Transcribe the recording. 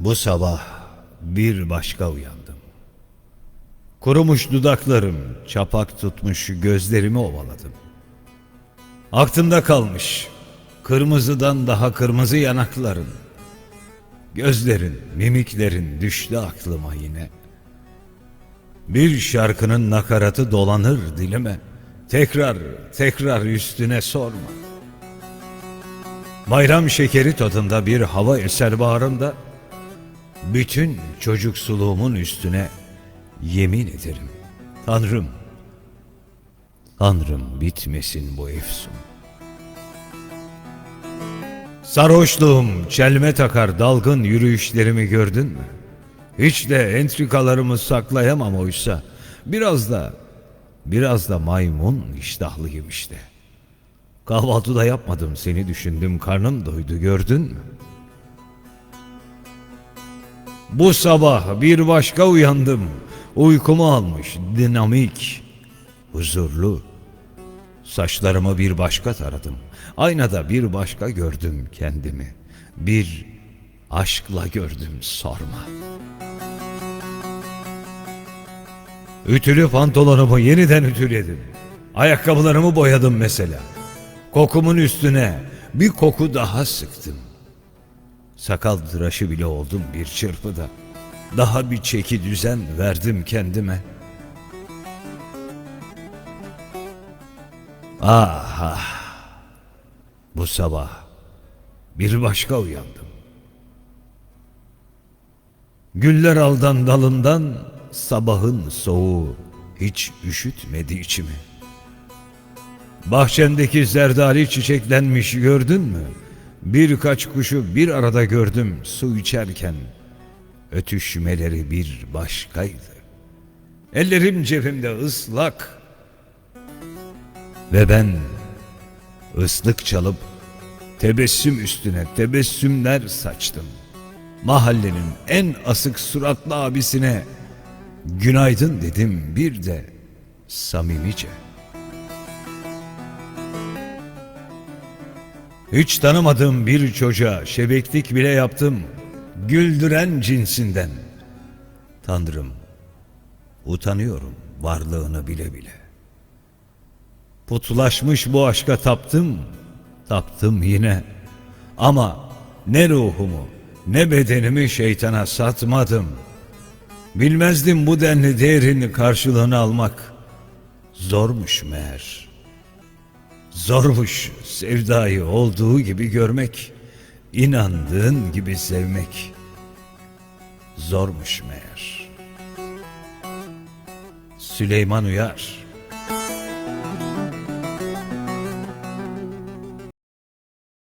Bu sabah bir başka uyandım. Kurumuş dudaklarım, çapak tutmuş gözlerimi ovaladım. Aklımda kalmış, kırmızıdan daha kırmızı yanakların. Gözlerin, mimiklerin düştü aklıma yine. Bir şarkının nakaratı dolanır dilime. Tekrar, tekrar üstüne sorma. Bayram şekeri tadında bir hava eser bağrımda. Bütün çocuksuluğumun üstüne yemin ederim. Tanrım, Tanrım bitmesin bu efsun. Sarhoşluğum çelme takar dalgın yürüyüşlerimi gördün mü? Hiç de entrikalarımı saklayamam oysa. Biraz da, biraz da maymun iştahlıyım işte. Kahvaltı da yapmadım seni düşündüm karnım doydu gördün mü? Bu sabah bir başka uyandım. Uykumu almış, dinamik, huzurlu. Saçlarımı bir başka taradım. Aynada bir başka gördüm kendimi. Bir aşkla gördüm sorma. Ütülü pantolonumu yeniden ütüledim. Ayakkabılarımı boyadım mesela. Kokumun üstüne bir koku daha sıktım. Sakal tıraşı bile oldum bir çırpıda. Daha bir çeki düzen verdim kendime. Ah ah. Bu sabah bir başka uyandım. Güller aldan dalından sabahın soğuğu hiç üşütmedi içimi. Bahçemdeki zerdali çiçeklenmiş gördün mü? Birkaç kuşu bir arada gördüm su içerken. Ötüşmeleri bir başkaydı. Ellerim cebimde ıslak. Ve ben ıslık çalıp tebessüm üstüne tebessümler saçtım. Mahallenin en asık suratlı abisine günaydın dedim bir de samimice. Hiç tanımadığım bir çocuğa şebeklik bile yaptım. Güldüren cinsinden. Tanrım, utanıyorum varlığını bile bile. Putlaşmış bu aşka taptım, taptım yine. Ama ne ruhumu, ne bedenimi şeytana satmadım. Bilmezdim bu denli değerini karşılığını almak. Zormuş meğer.'' Zormuş sevdayı olduğu gibi görmek, inandığın gibi sevmek. Zormuş meğer. Süleyman Uyar